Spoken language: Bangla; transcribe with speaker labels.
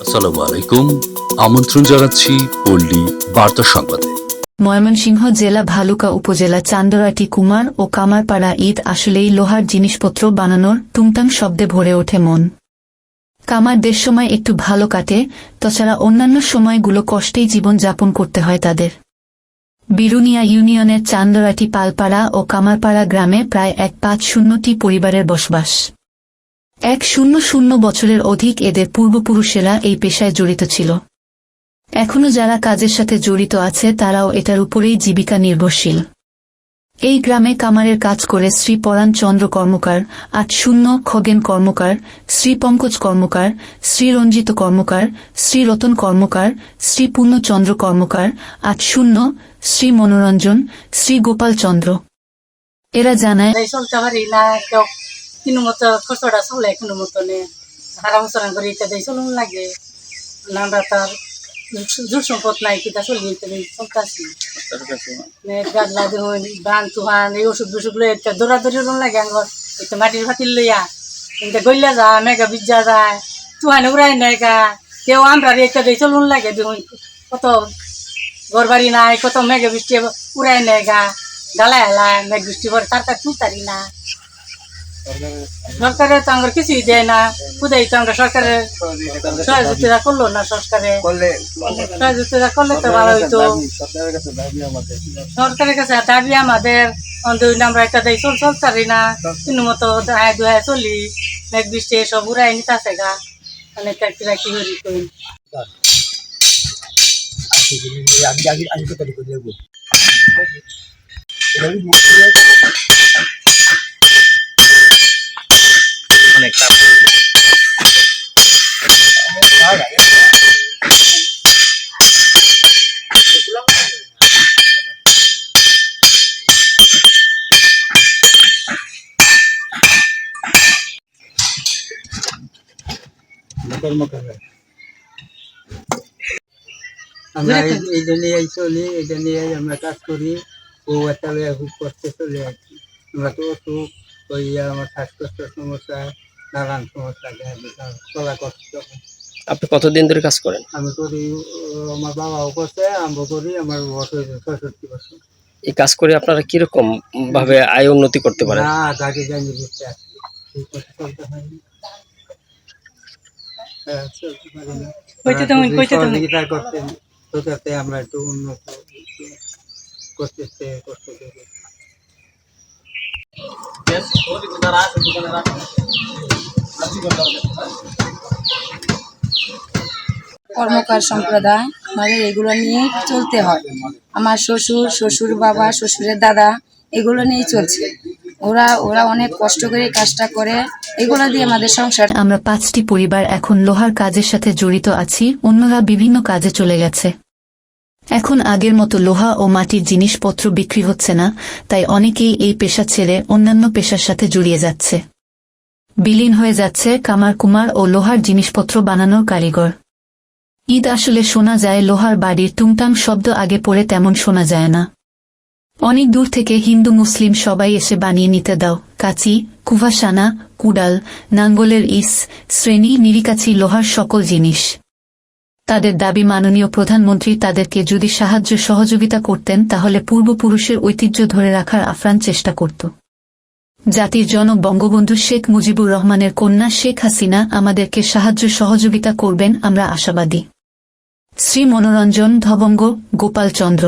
Speaker 1: আসসালামু আলাইকুম। আমন্ত্রণ জানাচ্ছি পল্লী বার্তা সংবাদে।
Speaker 2: ময়মনসিংহ জেলা ভালুকা উপজেলা চান্দরাটি কুমার ও কামারপাড়া ঈদ আসলেই লোহার জিনিসপত্র বানানোর টুংটাং শব্দে ভরে ওঠে মন। কামারদের সময় একটু ভালো কাটে তাছাড়া অন্যান্য সময়গুলো কষ্টেই জীবন যাপন করতে হয় তাদের। বিরুনিয়া ইউনিয়নের চান্দরাটি পালপাড়া ও কামারপাড়া গ্রামে প্রায় এক পাঁচ শূন্যটি পরিবারের বসবাস। এক শূন্য শূন্য বছরের অধিক এদের পূর্বপুরুষেরা এই পেশায় জড়িত ছিল। এখনও যারা কাজের সাথে জড়িত আছে, তারাও এটার উপরেই জীবিকা নির্ভরশীল। এই গ্রামে কামারের কাজ করে শ্রী পরাণ চন্দ্র কর্মকার, আট শূন্য খগেন কর্মকার, শ্রী পঙ্কজ কর্মকার, শ্রী রঞ্জিত কর্মকার, শ্রী রতন কর্মকার, শ্রী পূর্ণচন্দ্র কর্মকার, আট শূন্য, শ্রী মনোরঞ্জন, শ্রী গোপাল চন্দ্র। এরা জানায়
Speaker 3: কোনো মতো খরচটা চলে কোনো মতো নে হারা বছর করে দিয়ে চলুন লাগে। আমরা তার জোর সম্পদ নাই কিতা চলি এটা দিয়ে চলতেছি। গাদলা দেখুন বান তুহান, এই ওষুধ বিষুধ লই এটা দৌড়াদৌড়ি লোন লাগে আঙ্গর। এটা মাটির ফাতিল লইয়া এটা গইলা যা মেঘা বিজ্জা যায়, তুহানে উড়াই নেয় গা। কেউ আমরা দিয়ে চলুন লাগে দেখুন কত ঘর বাড়ি নাই, কত মেঘে বৃষ্টি উড়াই নেয় গা। গালায় হেলায়, মেঘ বৃষ্টি পরে তার কাছে তুলতারি না। সরকারে তো আমার কিছুই দেয় না খুদাই তো আমরা সরকারের সহযোগিতা করল না সরকারে সহযোগিতা করলে তো ভালো হইতো সরকারের কাছে দাবি আমাদের দুই আমরা একটা দেয় চল চলতারি না কোনো মতো দায় দুহায় চলি মেঘ বৃষ্টি সব উড়াই নিতাছে গা মানে কিরা কি হরি কই
Speaker 4: আমি আগে আমি তো কর্মকার আমরা এই- এইটা নিয়েই চলি এটা নিয়েই আমরা কাজ করি ও একটা লইয়া খুব কষ্টে চলে আমরা তো অসুখ ওই আমার শ্বাসকষ্টের সমস্যা নানান সমস্যা চলা কষ্ট।
Speaker 5: আপনি কতদিন ধরে কাজ করেন?
Speaker 4: আমি করি আমার বাবাও করছে আমরা করি আমার বয়স হয়েছে ছয়ষট্টি বছর।
Speaker 5: এই কাজ করে আপনারা কীরকম ভাবে আয় উন্নতি করতে পারেন?
Speaker 4: না তাকে জানি বুঝতে হ্যাঁ, কষ্ট করি
Speaker 6: কর্মকার সম্প্রদায় আমাদের এগুলো নিয়ে চলতে হয়। আমার শ্বশুর শ্বশুর বাবা শ্বশুরের দাদা এগুলো নিয়েই চলছে। ওরা ওরা অনেক কষ্ট করে কাজটা করে। এগুলো দিয়ে আমাদের সংসার।
Speaker 2: আমরা পাঁচটি পরিবার এখন লোহার কাজের সাথে জড়িত আছি, অন্যরা বিভিন্ন কাজে চলে গেছে। এখন আগের মতো লোহা ও মাটির জিনিসপত্র বিক্রি হচ্ছে না, তাই অনেকেই এই পেশা ছেড়ে অন্যান্য পেশার সাথে জড়িয়ে যাচ্ছে। বিলীন হয়ে যাচ্ছে কামার কুমার ও লোহার জিনিসপত্র বানানোর কারিগর। ঈদ আসলে শোনা যায়, লোহার বাড়ির টুংটাং শব্দ আগে পড়ে তেমন শোনা যায় না। অনেক দূর থেকে হিন্দু মুসলিম সবাই এসে বানিয়ে নিতে দাও। কাচি, কুভাসানা, কুডাল, নাঙ্গলের ইস, শ্রেণি, নিরিকাচি, লোহার সকল জিনিস। তাদের দাবি মাননীয় প্রধানমন্ত্রী তাদেরকে যদি সাহায্য সহযোগিতা করতেন, তাহলে পূর্বপুরুষের ঐতিহ্য ধরে রাখার আফরান চেষ্টা করত। জাতির জনক বঙ্গবন্ধু শেখ মুজিবুর রহমানের কন্যা শেখ হাসিনা আমাদেরকে সাহায্য সহযোগিতা করবেন, আমরা আশাবাদী। শ্রী মনোরঞ্জন ধবঙ্গ গোপাল চন্দ্র